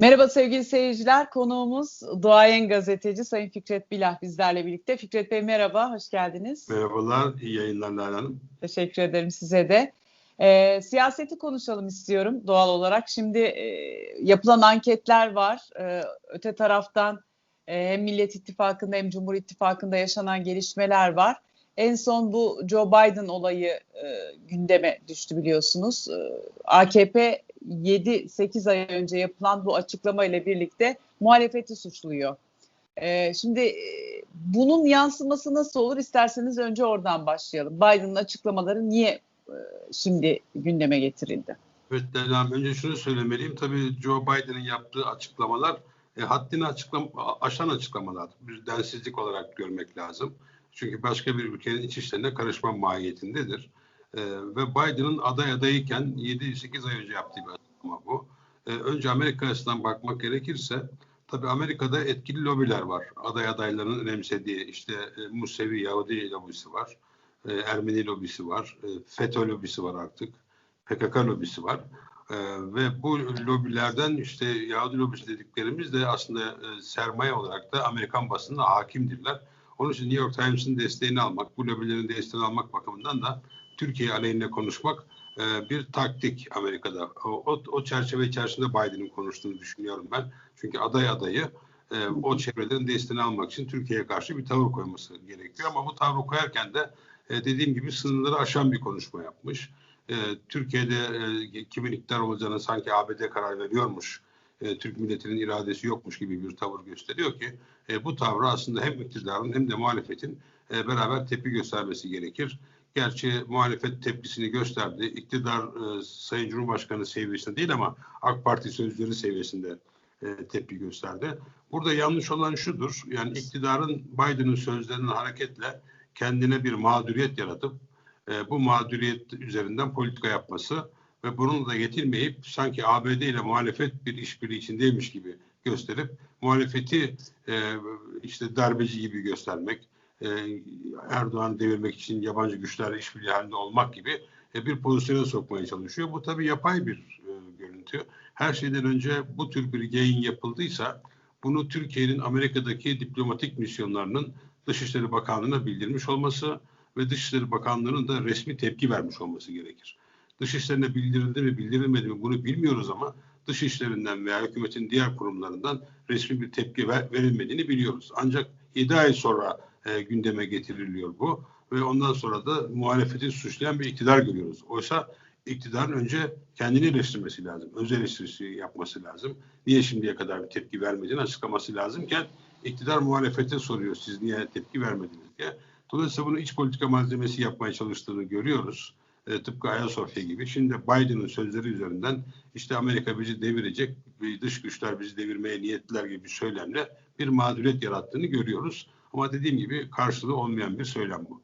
Merhaba sevgili seyirciler. Konuğumuz duayen gazeteci Sayın Fikret Bilah bizlerle birlikte. Fikret Bey merhaba, hoş geldiniz. Merhabalar, iyi yayınlar Lale Hanım. Teşekkür ederim size de. E, siyaseti konuşalım istiyorum doğal olarak. Şimdi e, yapılan anketler var. E, öte taraftan e, hem Millet İttifakı'nda hem Cumhur İttifakı'nda yaşanan gelişmeler var. En son bu Joe Biden olayı e, gündeme düştü biliyorsunuz. E, AKP 7-8 ay önce yapılan bu açıklama ile birlikte muhalefeti suçluyor. Ee, şimdi e, bunun yansıması nasıl olur? İsterseniz önce oradan başlayalım. Biden'ın açıklamaları niye e, şimdi gündeme getirildi? Evet Leyla önce şunu söylemeliyim. Tabii Joe Biden'ın yaptığı açıklamalar e, haddini açıklam aşan açıklamalar. Bir densizlik olarak görmek lazım. Çünkü başka bir ülkenin iç işlerine karışma mahiyetindedir. E, ve Biden'ın aday adayken 7-8 ay önce yaptığı bir açıklama bu. E, önce Amerika açısından bakmak gerekirse tabii Amerika'da etkili lobiler var. Aday adaylarının önemsediği işte e, Musevi Yahudi lobisi var. E, Ermeni lobisi var. E, FETÖ lobisi var artık. PKK lobisi var. Ee, ve bu lobilerden işte Yahudi lobisi dediklerimiz de aslında e, sermaye olarak da Amerikan basınına hakimdirler. Onun için New York Times'ın desteğini almak, bu lobilerin desteğini almak bakımından da Türkiye aleyhine konuşmak e, bir taktik Amerika'da. O, o, çerçeve içerisinde Biden'ın konuştuğunu düşünüyorum ben. Çünkü aday adayı e, o çevrelerin desteğini almak için Türkiye'ye karşı bir tavır koyması gerekiyor. Ama bu tavrı koyarken de e, dediğim gibi sınırları aşan bir konuşma yapmış. E, Türkiye'de e, kimin iktidar olacağını sanki ABD karar veriyormuş. E, Türk milletinin iradesi yokmuş gibi bir tavır gösteriyor ki e, bu tavrı aslında hem iktidarın hem de muhalefetin e, beraber tepki göstermesi gerekir. Gerçi muhalefet tepkisini gösterdi. İktidar e, Sayın Cumhurbaşkanı seviyesinde değil ama AK Parti sözleri seviyesinde e, tepki gösterdi. Burada yanlış olan şudur. Yani iktidarın Biden'ın sözlerinden hareketle kendine bir mağduriyet yaratıp e, bu mağduriyet üzerinden politika yapması ve bununla da yetinmeyip sanki ABD ile muhalefet bir işbirliği içindeymiş gibi gösterip muhalefeti e, işte darbeci gibi göstermek, e, Erdoğan'ı devirmek için yabancı güçler işbirliği halinde olmak gibi e, bir pozisyona sokmaya çalışıyor. Bu tabii yapay bir e, görüntü. Her şeyden önce bu tür bir yayın yapıldıysa bunu Türkiye'nin Amerika'daki diplomatik misyonlarının Dışişleri Bakanlığı'na bildirmiş olması ve Dışişleri Bakanlığı'nın da resmi tepki vermiş olması gerekir. Dışişlerine bildirildi mi bildirilmedi mi bunu bilmiyoruz ama Dışişlerinden veya hükümetin diğer kurumlarından resmi bir tepki ver, verilmediğini biliyoruz. Ancak 7 ay sonra e, gündeme getiriliyor bu ve ondan sonra da muhalefeti suçlayan bir iktidar görüyoruz. Oysa iktidarın önce kendini eleştirmesi lazım. Öz eleştirisi yapması lazım. Niye şimdiye kadar bir tepki vermediğini açıklaması lazımken iktidar muhalefete soruyor siz niye tepki vermediniz diye. Dolayısıyla bunu iç politika malzemesi yapmaya çalıştığını görüyoruz. E, tıpkı Ayasofya gibi. Şimdi Biden'ın sözleri üzerinden işte Amerika bizi devirecek, dış güçler bizi devirmeye niyetliler gibi bir söylemle bir mağduriyet yarattığını görüyoruz. Ama dediğim gibi karşılığı olmayan bir söylem bu.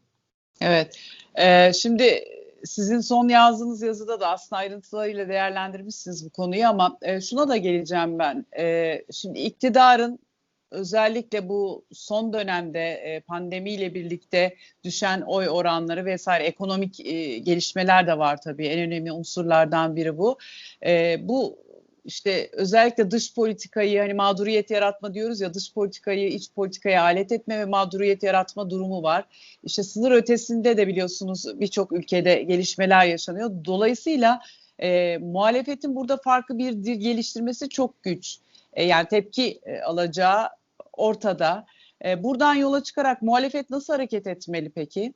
Evet. Ee, şimdi sizin son yazdığınız yazıda da aslında ayrıntılarıyla değerlendirmişsiniz bu konuyu ama e, şuna da geleceğim ben. E, şimdi iktidarın özellikle bu son dönemde e, pandemiyle birlikte düşen oy oranları vesaire ekonomik e, gelişmeler de var tabii. En önemli unsurlardan biri bu. E, bu işte özellikle dış politikayı hani mağduriyet yaratma diyoruz ya dış politikayı iç politikaya alet etme ve mağduriyet yaratma durumu var. İşte sınır ötesinde de biliyorsunuz birçok ülkede gelişmeler yaşanıyor. Dolayısıyla e, muhalefetin burada farklı bir dil geliştirmesi çok güç. E, yani tepki e, alacağı ortada. E, buradan yola çıkarak muhalefet nasıl hareket etmeli peki?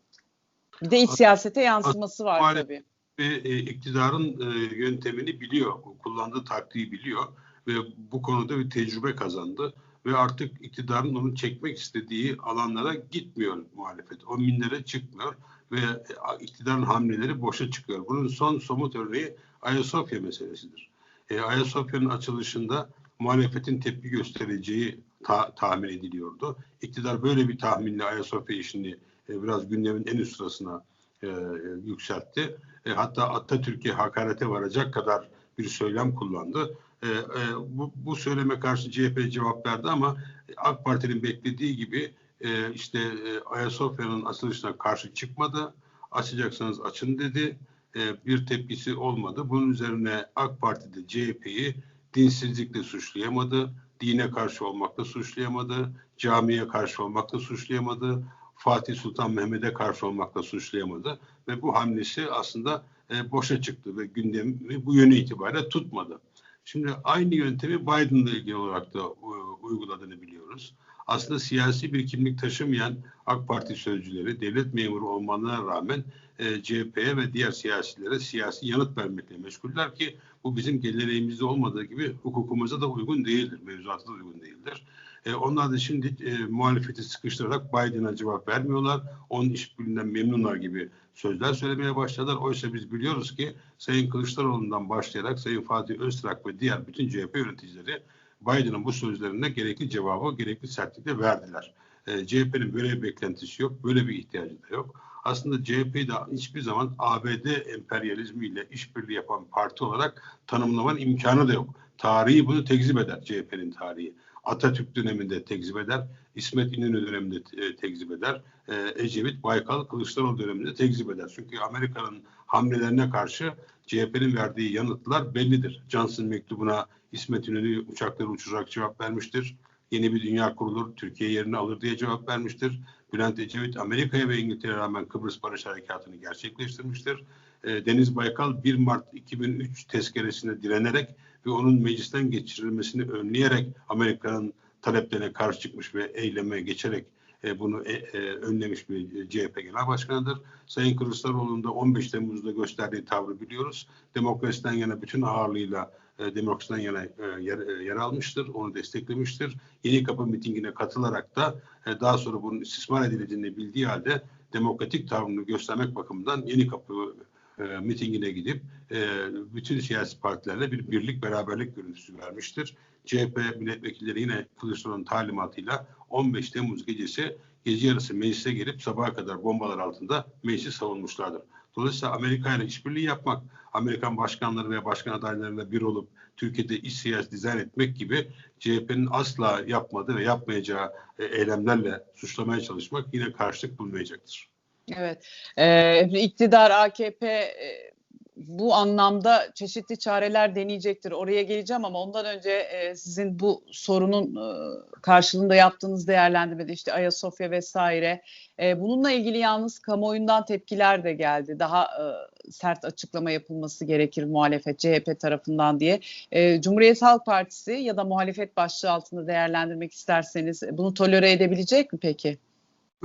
Bir de iç siyasete yansıması var tabii. Ve e, iktidarın e, yöntemini biliyor, kullandığı taktiği biliyor ve bu konuda bir tecrübe kazandı ve artık iktidarın onu çekmek istediği alanlara gitmiyor muhalefet. O minlere çıkmıyor ve e, iktidarın hamleleri boşa çıkıyor. Bunun son somut örneği Ayasofya meselesidir. E, Ayasofya'nın açılışında muhalefetin tepki göstereceği ta, tahmin ediliyordu. İktidar böyle bir tahminle Ayasofya işini e, biraz gündemin en üst sırasına e, yükseltti. E, hatta Atatürk'e hakarete varacak kadar bir söylem kullandı. E, e, bu, bu söyleme karşı CHP cevap verdi ama AK Parti'nin beklediği gibi e, işte e, Ayasofya'nın açılışına karşı çıkmadı. Açacaksanız açın dedi. E, bir tepkisi olmadı. Bunun üzerine AK Parti de CHP'yi dinsizlikle suçlayamadı, dine karşı olmakla suçlayamadı, camiye karşı olmakla suçlayamadı, Fatih Sultan Mehmet'e karşı olmakla suçlayamadı ve bu hamlesi aslında e, boşa çıktı ve gündemi bu yönü itibariyle tutmadı. Şimdi aynı yöntemi Biden'la ilgili olarak da e, uyguladığını biliyoruz. Aslında siyasi bir kimlik taşımayan AK Parti sözcüleri devlet memuru olmalarına rağmen e, CHP'ye ve diğer siyasilere siyasi yanıt vermekle meşguller ki bu bizim geleneğimizde olmadığı gibi hukukumuza da uygun değildir, mevzuata da uygun değildir. E, onlar da şimdi e, muhalefeti sıkıştırarak Biden'a cevap vermiyorlar. Onun işbirliğinden memnunlar gibi sözler söylemeye başladılar. Oysa biz biliyoruz ki Sayın Kılıçdaroğlu'ndan başlayarak Sayın Fatih Öztrak ve diğer bütün CHP yöneticileri Biden'ın bu sözlerine gerekli cevabı, gerekli sertlikle verdiler. E, CHP'nin böyle bir beklentisi yok, böyle bir ihtiyacı da yok. Aslında CHP'yi de hiçbir zaman ABD emperyalizmiyle işbirliği yapan parti olarak tanımlaman imkanı da yok. Tarihi bunu tekzip eder CHP'nin tarihi. Atatürk döneminde tekzip eder, İsmet İnönü döneminde e, tekzip eder, e, Ecevit, Baykal, Kılıçdaroğlu döneminde tekzip eder. Çünkü Amerika'nın hamlelerine karşı CHP'nin verdiği yanıtlar bellidir. Johnson mektubuna İsmet İnönü uçakları uçurarak cevap vermiştir. Yeni bir dünya kurulur, Türkiye yerini alır diye cevap vermiştir. Bülent Ecevit Amerika'ya ve İngiltere'ye rağmen Kıbrıs Barış Harekatı'nı gerçekleştirmiştir. E, Deniz Baykal 1 Mart 2003 tezkeresine direnerek ve onun meclisten geçirilmesini önleyerek Amerika'nın taleplerine karşı çıkmış ve eyleme geçerek e, bunu e, e, önlemiş bir CHP Genel Başkanı'dır. Sayın Kılıçdaroğlu'nun da 15 Temmuz'da gösterdiği tavrı biliyoruz. Demokrasiden yana bütün ağırlığıyla e, demokrasiden yana e, yer, e, yer almıştır, onu desteklemiştir. Yeni Kapı mitingine katılarak da e, daha sonra bunun istismar edildiğini bildiği halde demokratik tavrını göstermek bakımından Yeni Kapı e, mitingine gidip e, bütün siyasi partilerle bir birlik beraberlik görüntüsü vermiştir. CHP milletvekilleri yine Kılıçdaroğlu'nun talimatıyla 15 Temmuz gecesi gece yarısı meclise gelip sabaha kadar bombalar altında meclisi savunmuşlardır. Dolayısıyla Amerika ile işbirliği yapmak, Amerikan başkanları ve başkan adaylarıyla bir olup Türkiye'de iş siyasi dizayn etmek gibi CHP'nin asla yapmadığı ve yapmayacağı e, eylemlerle suçlamaya çalışmak yine karşılık bulmayacaktır. Evet, ee, iktidar AKP e, bu anlamda çeşitli çareler deneyecektir. Oraya geleceğim ama ondan önce e, sizin bu sorunun e, karşılığında yaptığınız değerlendirmede işte Ayasofya vesaire e, bununla ilgili yalnız kamuoyundan tepkiler de geldi. Daha e, sert açıklama yapılması gerekir muhalefet CHP tarafından diye. E, Cumhuriyet Halk Partisi ya da muhalefet başlığı altında değerlendirmek isterseniz bunu tolere edebilecek mi peki?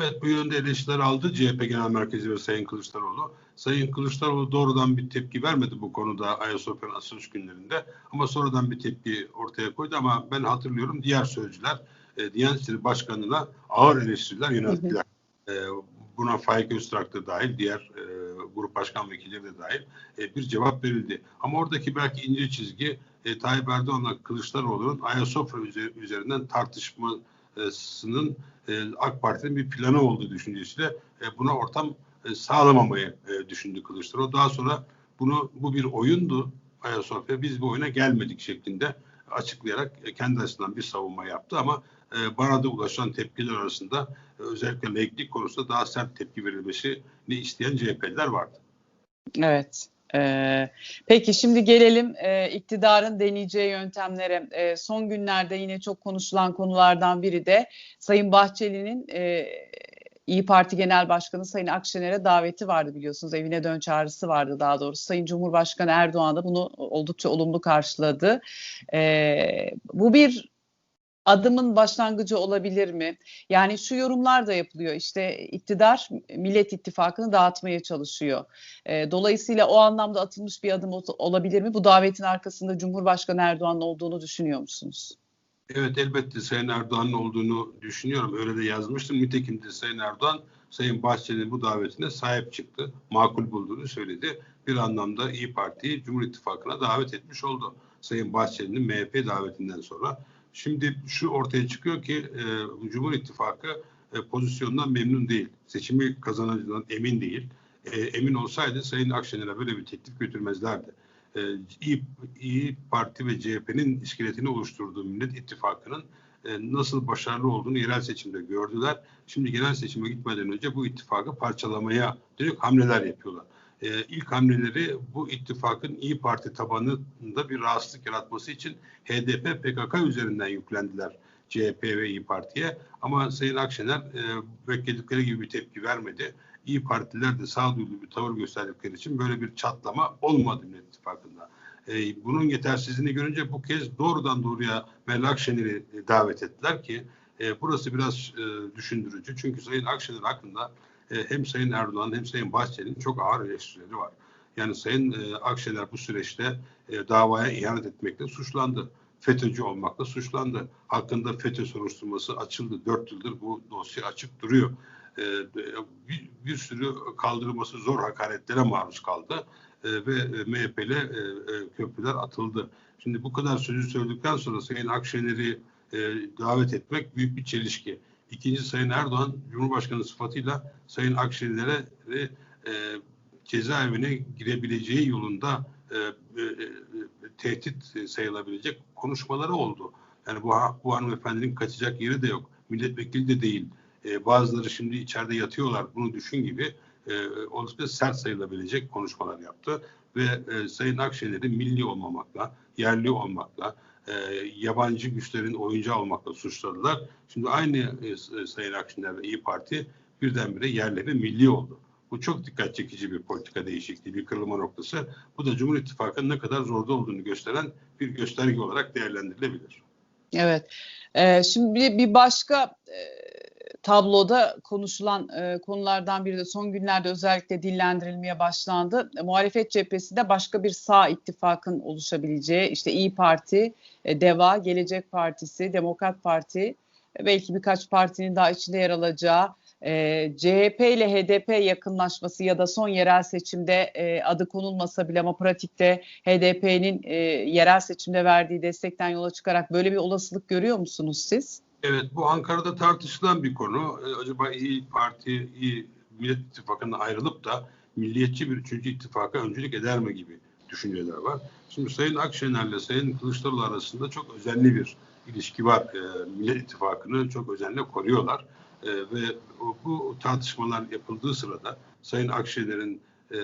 Evet bu yönde eleştiriler aldı CHP Genel Merkezi ve Sayın Kılıçdaroğlu. Sayın Kılıçdaroğlu doğrudan bir tepki vermedi bu konuda Ayasofya'nın açılış günlerinde. Ama sonradan bir tepki ortaya koydu ama ben hatırlıyorum diğer sözcüler e, Diyanet İşleri Başkanı'na ağır eleştiriler yönelttiler. E, buna Faik Öztrak da dahil, diğer e, grup başkan vekilleri de dahil e, bir cevap verildi. Ama oradaki belki ince çizgi e, Tayyip Erdoğan'la Kılıçdaroğlu'nun Ayasofya üzerinden tartışma sının e, AK Parti'nin bir planı olduğu düşüncesiyle e, buna ortam e, sağlamamayı düşündü Kılıçdaroğlu. Daha sonra bunu bu bir oyundu Ayasofya biz bu oyuna gelmedik şeklinde açıklayarak kendi açısından bir savunma yaptı ama bana da ulaşan tepkiler arasında özellikle laiklik konusunda daha sert tepki verilmesini isteyen CHP'liler vardı. Evet. Ee, peki şimdi gelelim e, iktidarın deneyeceği yöntemlere. E, son günlerde yine çok konuşulan konulardan biri de Sayın Bahçeli'nin e, İyi Parti Genel Başkanı Sayın Akşener'e daveti vardı biliyorsunuz. Evine dön çağrısı vardı daha doğrusu. Sayın Cumhurbaşkanı Erdoğan da bunu oldukça olumlu karşıladı. Bu bir adımın başlangıcı olabilir mi? Yani şu yorumlar da yapılıyor. İşte iktidar Millet İttifakı'nı dağıtmaya çalışıyor. E, dolayısıyla o anlamda atılmış bir adım olabilir mi? Bu davetin arkasında Cumhurbaşkanı Erdoğan'ın olduğunu düşünüyor musunuz? Evet elbette Sayın Erdoğan'ın olduğunu düşünüyorum. Öyle de yazmıştım. Nitekim de Sayın Erdoğan Sayın Bahçeli'nin bu davetine sahip çıktı. Makul bulduğunu söyledi. Bir anlamda İyi Parti'yi Cumhur İttifakı'na davet etmiş oldu. Sayın Bahçeli'nin MHP davetinden sonra Şimdi şu ortaya çıkıyor ki e, Cumhur İttifakı e, pozisyondan memnun değil. Seçimi kazanacağından emin değil. E, emin olsaydı Sayın Akşener'e böyle bir teklif götürmezlerdi. E, İyi, İyi Parti ve CHP'nin iskeletini oluşturduğu Millet İttifakı'nın e, nasıl başarılı olduğunu yerel seçimde gördüler. Şimdi genel seçime gitmeden önce bu ittifakı parçalamaya dönük hamleler yapıyorlar. E, ilk hamleleri bu ittifakın İyi Parti tabanında bir rahatsızlık yaratması için HDP PKK üzerinden yüklendiler CHP ve İyi Parti'ye. Ama Sayın Akşener e, bekledikleri gibi bir tepki vermedi. İyi Partiler de sağduyulu bir tavır gösterdikleri için böyle bir çatlama olmadı Millet İttifakı'nda. E, bunun yetersizliğini görünce bu kez doğrudan doğruya Meral Akşener'i davet ettiler ki e, burası biraz e, düşündürücü. Çünkü Sayın Akşener hakkında e, hem Sayın Erdoğan hem Sayın Bahçeli'nin çok ağır eleştirileri var. Yani Sayın e, Akşener bu süreçte e, davaya ihanet etmekle suçlandı. FETÖ'cü olmakla suçlandı. Hakkında FETÖ soruşturması açıldı. Dört yıldır bu dosya açık duruyor. Bir, bir sürü kaldırılması zor hakaretlere maruz kaldı. Ve MHP'li köprüler atıldı. Şimdi bu kadar sözü söyledikten sonra Sayın Akşener'i davet etmek büyük bir çelişki. İkinci Sayın Erdoğan Cumhurbaşkanı sıfatıyla Sayın Akşener'e e, cezaevine girebileceği yolunda e, e, e, tehdit sayılabilecek konuşmaları oldu. Yani bu, bu hanımefendinin kaçacak yeri de yok. Milletvekili de değil. E, bazıları şimdi içeride yatıyorlar. Bunu düşün gibi e, oldukça sert sayılabilecek konuşmalar yaptı. Ve e, Sayın Akşener'i milli olmamakla, yerli olmakla, e, yabancı güçlerin oyuncağı olmakla suçladılar. Şimdi aynı e, e, Sayın Akşener ve İyi Parti birdenbire yerli ve milli oldu. Bu çok dikkat çekici bir politika değişikliği, bir kırılma noktası. Bu da Cumhur İttifakı'nın ne kadar zorda olduğunu gösteren bir gösterge olarak değerlendirilebilir. Evet. Ee, şimdi bir başka e, tabloda konuşulan e, konulardan biri de son günlerde özellikle dillendirilmeye başlandı. E, muhalefet cephesinde başka bir sağ ittifakın oluşabileceği, işte İyi Parti, e, DEVA, Gelecek Partisi, Demokrat Parti, e, belki birkaç partinin daha içinde yer alacağı e, CHP ile HDP yakınlaşması ya da son yerel seçimde e, adı konulmasa bile ama pratikte HDP'nin e, yerel seçimde verdiği destekten yola çıkarak böyle bir olasılık görüyor musunuz siz? Evet bu Ankara'da tartışılan bir konu. Ee, acaba İyi Parti, İyi Millet İttifakı'ndan ayrılıp da milliyetçi bir üçüncü ittifaka öncülük eder mi gibi düşünceler var. Şimdi Sayın Akşener ile Sayın Kılıçdaroğlu arasında çok özenli bir ilişki var. E, Millet İttifakı'nı çok özenle koruyorlar. E, ve bu tartışmalar yapıldığı sırada Sayın Akşener'in e,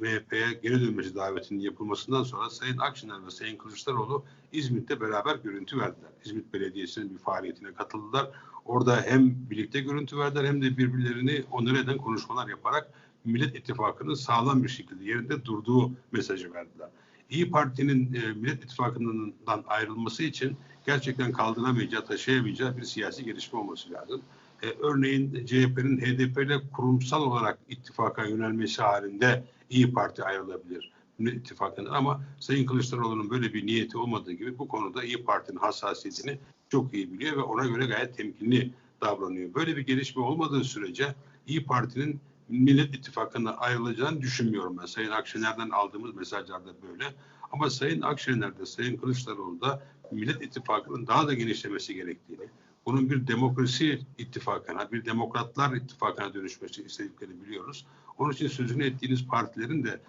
MHP'ye geri dönmesi davetinin yapılmasından sonra Sayın Akşener ve Sayın Kılıçdaroğlu İzmit'te beraber görüntü verdiler. İzmit Belediyesi'nin bir faaliyetine katıldılar. Orada hem birlikte görüntü verdiler hem de birbirlerini onur eden konuşmalar yaparak Millet İttifakı'nın sağlam bir şekilde yerinde durduğu mesajı verdiler. İyi Parti'nin e, Millet İttifakı'ndan ayrılması için gerçekten kaldıramayacağı, taşıyamayacağı bir siyasi gelişme olması lazım. E, örneğin CHP'nin HDP ile kurumsal olarak ittifaka yönelmesi halinde İyi Parti ayrılabilir. İttifakı'ndan ama Sayın Kılıçdaroğlu'nun böyle bir niyeti olmadığı gibi bu konuda İyi Parti'nin hassasiyetini çok iyi biliyor ve ona göre gayet temkinli davranıyor. Böyle bir gelişme olmadığı sürece İyi Parti'nin Millet İttifakı'na ayrılacağını düşünmüyorum ben. Sayın Akşener'den aldığımız mesajlarda böyle. Ama Sayın Akşener'de, Sayın Kılıçdaroğlu'da Millet İttifakı'nın daha da genişlemesi gerektiğini, bunun bir demokrasi ittifakına, bir demokratlar ittifakına dönüşmesi istediklerini biliyoruz. Onun için sözünü ettiğiniz partilerin de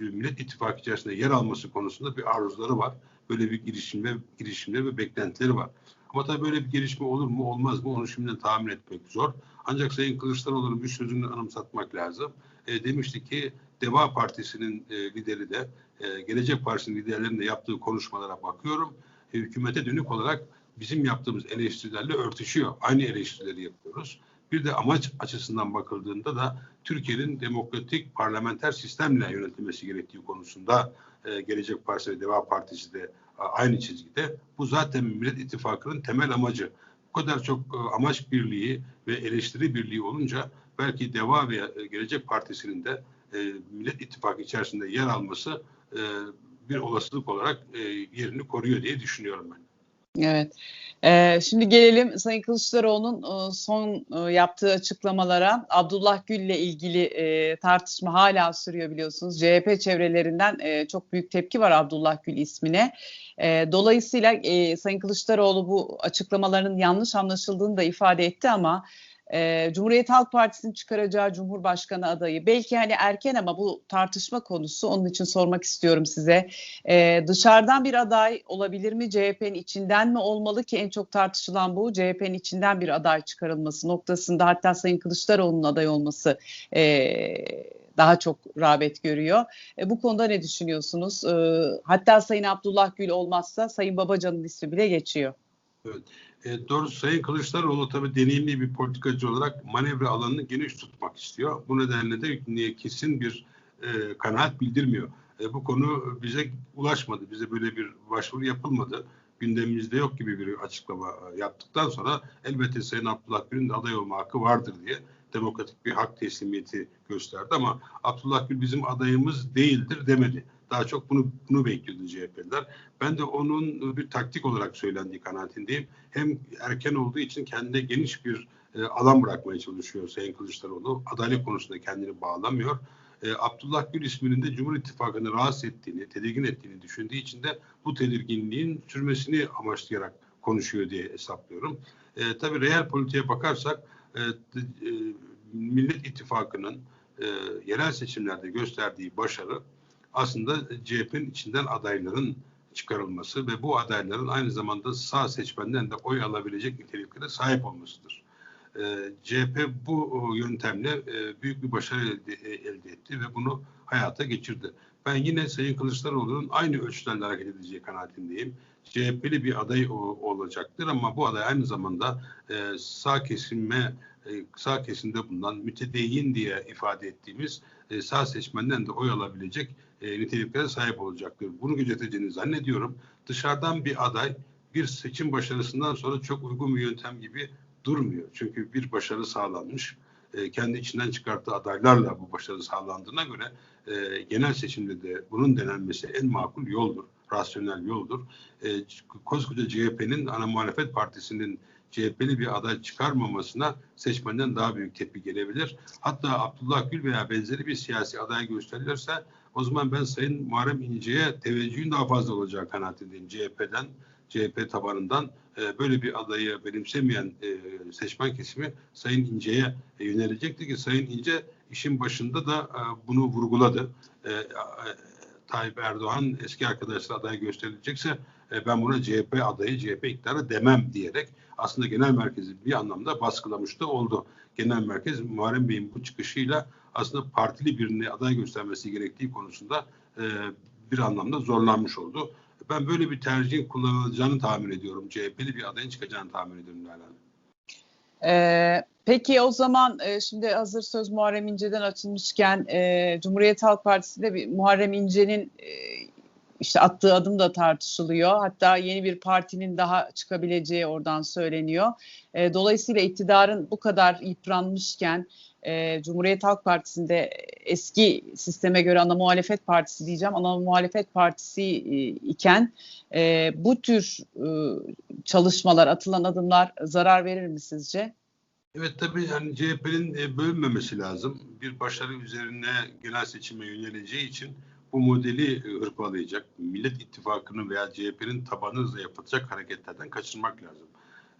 Millet İttifakı içerisinde yer alması konusunda bir arzuları var. Böyle bir girişimde, girişimde ve beklentileri var. Ama tabii böyle bir gelişme olur mu olmaz mı onu şimdiden tahmin etmek zor. Ancak Sayın Kılıçdaroğlu'nun bir sözünü anımsatmak lazım. E, demişti ki Deva Partisi'nin e, lideri de e, Gelecek Partisi'nin liderlerinin de yaptığı konuşmalara bakıyorum. E, hükümete dönük olarak bizim yaptığımız eleştirilerle örtüşüyor. Aynı eleştirileri yapıyoruz. Bir de amaç açısından bakıldığında da Türkiye'nin demokratik parlamenter sistemle yönetilmesi gerektiği konusunda e, Gelecek Partisi ve Deva Partisi de a, aynı çizgide. Bu zaten Millet İttifakı'nın temel amacı. Bu kadar çok e, amaç birliği ve eleştiri birliği olunca belki Deva ve e, Gelecek Partisi'nin de e, Millet İttifakı içerisinde yer alması e, bir olasılık olarak e, yerini koruyor diye düşünüyorum ben. Evet. Ee, şimdi gelelim Sayın Kılıçdaroğlu'nun e, son e, yaptığı açıklamalara. Abdullah Gül ile ilgili e, tartışma hala sürüyor biliyorsunuz. CHP çevrelerinden e, çok büyük tepki var Abdullah Gül ismine. E, dolayısıyla e, Sayın Kılıçdaroğlu bu açıklamaların yanlış anlaşıldığını da ifade etti ama e, Cumhuriyet Halk Partisi'nin çıkaracağı Cumhurbaşkanı adayı belki hani erken ama bu tartışma konusu onun için sormak istiyorum size. E, dışarıdan bir aday olabilir mi? CHP'nin içinden mi olmalı ki en çok tartışılan bu. CHP'nin içinden bir aday çıkarılması noktasında hatta Sayın Kılıçdaroğlu'nun aday olması e, daha çok rağbet görüyor. E, bu konuda ne düşünüyorsunuz? E, hatta Sayın Abdullah Gül olmazsa Sayın Babacan'ın ismi bile geçiyor. Evet. E, doğrusu Sayın Kılıçdaroğlu tabii deneyimli bir politikacı olarak manevra alanını geniş tutmak istiyor. Bu nedenle de kesin bir e, kanaat bildirmiyor. E, bu konu bize ulaşmadı. Bize böyle bir başvuru yapılmadı. Gündemimizde yok gibi bir açıklama yaptıktan sonra elbette Sayın Abdullah Gül'ün de aday olma hakkı vardır diye demokratik bir hak teslimiyeti gösterdi ama Abdullah Gül bizim adayımız değildir demedi. Daha çok bunu bunu bekliyordu CHP'liler. Ben de onun bir taktik olarak söylendiği kanaatindeyim. Hem erken olduğu için kendine geniş bir e, alan bırakmaya çalışıyor Sayın Kılıçdaroğlu. Adalet konusunda kendini bağlamıyor. E, Abdullah Gül isminin de Cumhur İttifakı'nı rahatsız ettiğini, tedirgin ettiğini düşündüğü için de bu tedirginliğin sürmesini amaçlayarak konuşuyor diye hesaplıyorum. E, tabii reel politiğe bakarsak e, e, Millet İttifakı'nın e, yerel seçimlerde gösterdiği başarı aslında CHP'nin içinden adayların çıkarılması ve bu adayların aynı zamanda sağ seçmenden de oy alabilecek niteliklere sahip olmasıdır. E, CHP bu yöntemle e, büyük bir başarı elde, e, elde etti ve bunu hayata geçirdi. Ben yine Sayın Kılıçdaroğlu'nun aynı ölçülerle hareket edeceği kanaatindeyim. CHP'li bir aday olacaktır ama bu aday aynı zamanda e, sağ kesimme e, sağ kesimde bulunan mütedeyyin diye ifade ettiğimiz e, sağ seçmenden de oy alabilecek e, niteliklere sahip olacaktır. Bunu gözeteceğini zannediyorum. Dışarıdan bir aday bir seçim başarısından sonra çok uygun bir yöntem gibi durmuyor. Çünkü bir başarı sağlanmış. E, kendi içinden çıkarttığı adaylarla bu başarı sağlandığına göre e, genel seçimde de bunun denenmesi en makul yoldur. Rasyonel yoldur. E, koskoca CHP'nin ana muhalefet partisinin CHP'li bir aday çıkarmamasına seçmenden daha büyük tepki gelebilir. Hatta Abdullah Gül veya benzeri bir siyasi aday gösterilirse o zaman ben Sayın Muharrem İnce'ye teveccühün daha fazla olacağı kanaatindeyim. CHP'den, CHP tabanından e, böyle bir adayı benimsemeyen e, seçmen kesimi Sayın İnce'ye e, yönelecekti ki Sayın İnce işin başında da e, bunu vurguladı. E, e, Tayyip Erdoğan eski arkadaşlar aday gösterilecekse e, ben buna CHP adayı, CHP iktidarı demem diyerek aslında genel merkezi bir anlamda baskılamış da oldu. Genel merkez Muharrem Bey'in bu çıkışıyla aslında partili birini aday göstermesi gerektiği konusunda e, bir anlamda zorlanmış oldu. Ben böyle bir tercihin kullanılacağını tahmin ediyorum. CHP'li bir adayın çıkacağını tahmin ediyorum Lala ee, peki o zaman e, şimdi hazır söz Muharrem İnce'den açılmışken e, Cumhuriyet Halk Partisi'nde bir Muharrem İnce'nin e, işte attığı adım da tartışılıyor. Hatta yeni bir partinin daha çıkabileceği oradan söyleniyor. E, dolayısıyla iktidarın bu kadar yıpranmışken e, Cumhuriyet Halk Partisi'nde eski sisteme göre ana muhalefet partisi diyeceğim. Ana muhalefet partisi e, iken e, bu tür e, çalışmalar, atılan adımlar zarar verir mi sizce? Evet tabii yani CHP'nin e, bölünmemesi lazım. Bir başarı üzerine genel seçime yöneleceği için bu modeli e, hırpalayacak, Millet İttifakı'nın veya CHP'nin tabanı hızla yapılacak hareketlerden kaçırmak lazım.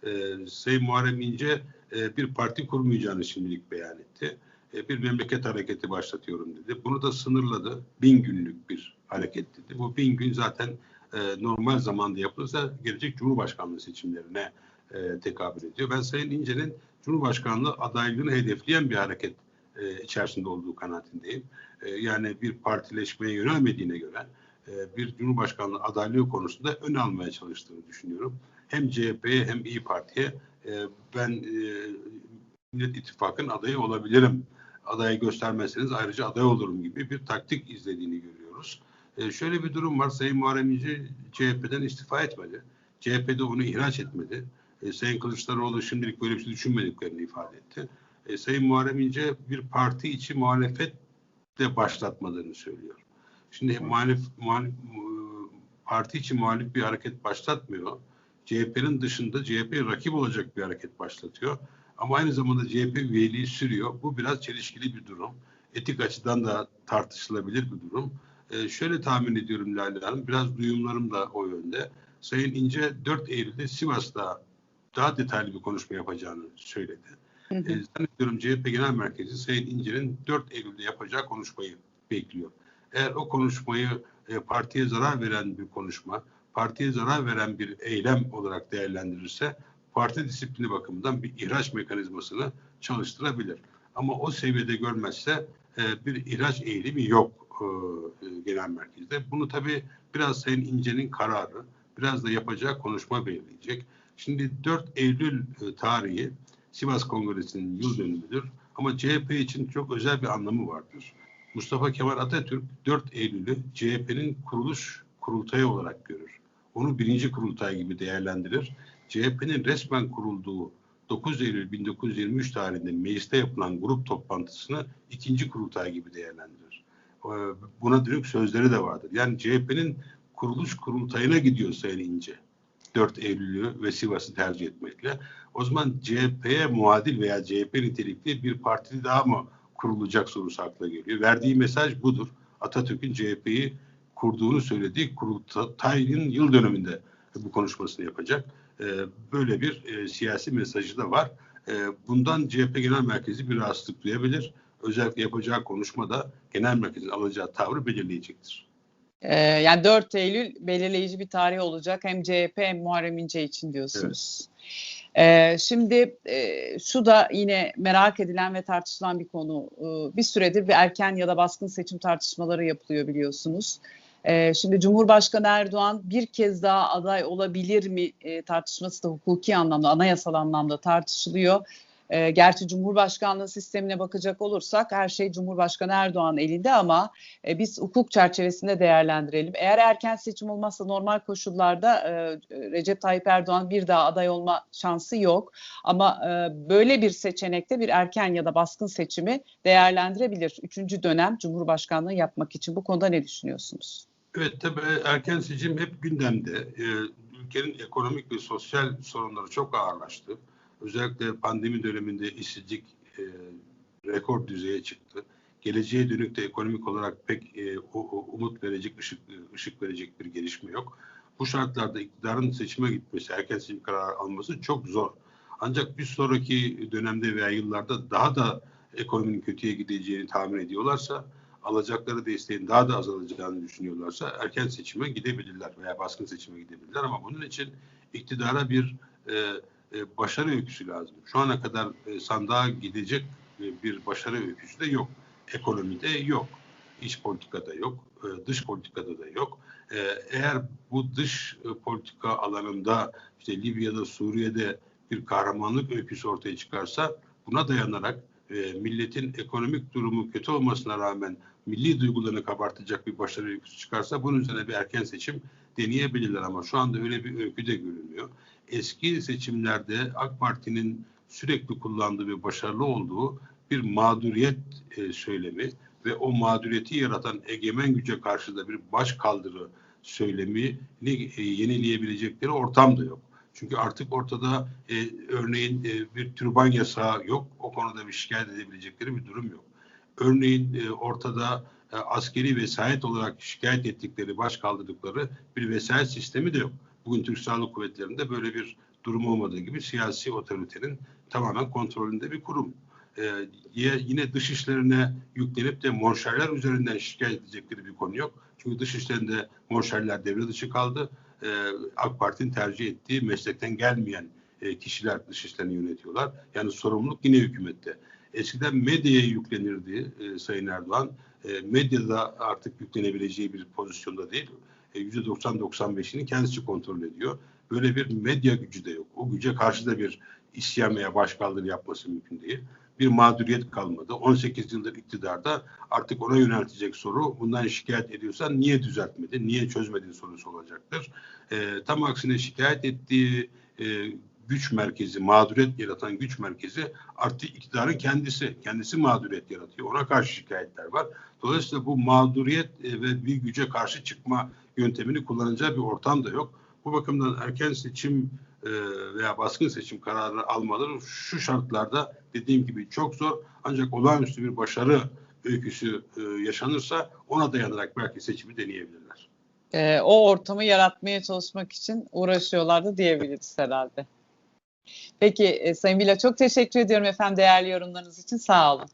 Ee, Sayın Muharrem İnce e, bir parti kurmayacağını şimdilik beyan etti. E, bir memleket hareketi başlatıyorum dedi. Bunu da sınırladı. Bin günlük bir hareket dedi. Bu bin gün zaten e, normal zamanda yapılırsa gelecek Cumhurbaşkanlığı seçimlerine e, tekabül ediyor. Ben Sayın İnce'nin Cumhurbaşkanlığı adaylığını hedefleyen bir hareket e, içerisinde olduğu kanaatindeyim. E, yani bir partileşmeye yönelmediğine göre e, bir Cumhurbaşkanlığı adaylığı konusunda ön almaya çalıştığını düşünüyorum. Hem CHP'ye hem İyi Parti'ye e, ben Millet İttifakı'nın adayı olabilirim. Adayı göstermezseniz ayrıca aday olurum gibi bir taktik izlediğini görüyoruz. Şöyle bir durum var. Sayın Muharrem İnce CHP'den istifa etmedi. CHP'de onu ihraç etmedi. Sayın Kılıçdaroğlu şimdilik böyle bir şey düşünmediklerini ifade etti. E, Sayın Muharrem İnce bir parti içi muhalefet de başlatmadığını söylüyor. Şimdi muhalif, muhalif parti içi muhalif bir hareket başlatmıyor. CHP'nin dışında CHP rakip olacak bir hareket başlatıyor. Ama aynı zamanda CHP üyeliği sürüyor. Bu biraz çelişkili bir durum. Etik açıdan da tartışılabilir bir durum. Ee, şöyle tahmin ediyorum Lale Hanım, biraz duyumlarım da o yönde. Sayın İnce 4 Eylül'de Sivas'ta daha detaylı bir konuşma yapacağını söyledi. Hı E, hı. zannediyorum CHP Genel Merkezi Sayın İnce'nin 4 Eylül'de yapacağı konuşmayı bekliyor. Eğer o konuşmayı e, partiye zarar veren bir konuşma, partiye zarar veren bir eylem olarak değerlendirirse parti disiplini bakımından bir ihraç mekanizmasını çalıştırabilir. Ama o seviyede görmezse e, bir ihraç eğilimi yok e, e, genel merkezde. Bunu tabii biraz Sayın İnce'nin kararı, biraz da yapacağı konuşma belirleyecek. Şimdi 4 Eylül e, tarihi Sivas Kongresi'nin yıl dönümüdür. Ama CHP için çok özel bir anlamı vardır. Mustafa Kemal Atatürk 4 Eylül'ü CHP'nin kuruluş kurultayı olarak görür. Onu birinci kurultay gibi değerlendirir. CHP'nin resmen kurulduğu 9 Eylül 1923 tarihinde mecliste yapılan grup toplantısını ikinci kurultay gibi değerlendirir. Ee, Buna dönük sözleri de vardır. Yani CHP'nin kuruluş kurultayına gidiyor Sayın İnce. 4 Eylül'ü ve Sivas'ı tercih etmekle. O zaman CHP'ye muadil veya CHP nitelikli bir parti daha mı kurulacak sorusu akla geliyor. Verdiği mesaj budur. Atatürk'ün CHP'yi kurduğunu söylediği kurultayın yıl dönümünde bu konuşmasını yapacak. Ee, böyle bir e, siyasi mesajı da var. Ee, bundan CHP Genel Merkezi bir rahatsızlık duyabilir. Özellikle yapacağı konuşmada genel merkezin alacağı tavrı belirleyecektir. Ee, yani 4 Eylül belirleyici bir tarih olacak hem CHP hem Muharrem İnce için diyorsunuz. Ee, şimdi e, şu da yine merak edilen ve tartışılan bir konu. Ee, bir süredir bir erken ya da baskın seçim tartışmaları yapılıyor biliyorsunuz. Ee, şimdi Cumhurbaşkanı Erdoğan bir kez daha aday olabilir mi e, tartışması da hukuki anlamda, anayasal anlamda tartışılıyor. E, gerçi Cumhurbaşkanlığı sistemine bakacak olursak her şey Cumhurbaşkanı Erdoğan elinde ama e, biz hukuk çerçevesinde değerlendirelim. Eğer erken seçim olmazsa normal koşullarda e, Recep Tayyip Erdoğan bir daha aday olma şansı yok. Ama e, böyle bir seçenekte bir erken ya da baskın seçimi değerlendirebilir. Üçüncü dönem Cumhurbaşkanlığı yapmak için bu konuda ne düşünüyorsunuz? Evet tabii erken seçim hep gündemde. Ee, ülkenin ekonomik ve sosyal sorunları çok ağırlaştı. Özellikle pandemi döneminde işsizlik e, rekor düzeye çıktı. Geleceğe dönük de ekonomik olarak pek e, o, o, umut verecek, ışık, ışık verecek bir gelişme yok. Bu şartlarda iktidarın seçime gitmesi, erken seçim kararı alması çok zor. Ancak bir sonraki dönemde veya yıllarda daha da ekonominin kötüye gideceğini tahmin ediyorlarsa, alacakları desteğin daha da azalacağını düşünüyorlarsa erken seçime gidebilirler veya baskın seçime gidebilirler. Ama bunun için iktidara bir e, e, başarı öyküsü lazım. Şu ana kadar e, sandığa gidecek e, bir başarı öyküsü de yok. Ekonomide yok. İç politikada yok. Dış politikada da yok. E, eğer bu dış politika alanında işte Libya'da, Suriye'de bir kahramanlık öyküsü ortaya çıkarsa buna dayanarak milletin ekonomik durumu kötü olmasına rağmen milli duygularını kabartacak bir başarı öyküsü çıkarsa bunun üzerine bir erken seçim deneyebilirler ama şu anda öyle bir öykü de görünmüyor eski seçimlerde AK Parti'nin sürekli kullandığı ve başarılı olduğu bir mağduriyet e, söylemi ve o mağduriyeti yaratan egemen güce karşı da bir baş kaldırı söylemini e, yenileyebilecekleri ortam da yok. Çünkü artık ortada e, örneğin e, bir türban yasağı yok. O konuda bir şikayet edebilecekleri bir durum yok. Örneğin e, ortada e, askeri vesayet olarak şikayet ettikleri, baş kaldırdıkları bir vesayet sistemi de yok. Bugün Türk Silahlı Kuvvetleri'nde böyle bir durum olmadığı gibi siyasi otoritenin tamamen kontrolünde bir kurum. Ee, yine dış işlerine yüklenip de monşerler üzerinden şikayet edecekleri bir konu yok. Çünkü dış işlerinde monşerler devre dışı kaldı. Ee, AK Parti'nin tercih ettiği meslekten gelmeyen e, kişiler dış işlerini yönetiyorlar. Yani sorumluluk yine hükümette. Eskiden medyaya yüklenirdi e, Sayın Erdoğan. E, medyada artık yüklenebileceği bir pozisyonda değil. %90-95'ini kendisi kontrol ediyor. Böyle bir medya gücü de yok. O güce karşı da bir isyan veya başkaldırı yapması mümkün değil. Bir mağduriyet kalmadı. 18 yıldır iktidarda artık ona yöneltecek soru bundan şikayet ediyorsan niye düzeltmedin, niye çözmedin sorusu olacaktır. E, tam aksine şikayet ettiği e, güç merkezi, mağduriyet yaratan güç merkezi artık iktidarın kendisi. Kendisi mağduriyet yaratıyor. Ona karşı şikayetler var. Dolayısıyla bu mağduriyet e, ve bir güce karşı çıkma yöntemini kullanacağı bir ortam da yok. Bu bakımdan erken seçim e, veya baskın seçim kararı almaları şu şartlarda dediğim gibi çok zor. Ancak olağanüstü bir başarı öyküsü e, yaşanırsa ona dayanarak belki seçimi deneyebilirler. E, o ortamı yaratmaya çalışmak için uğraşıyorlardı diyebiliriz herhalde. Peki e, Sayın Vila çok teşekkür ediyorum efendim değerli yorumlarınız için. Sağ olun.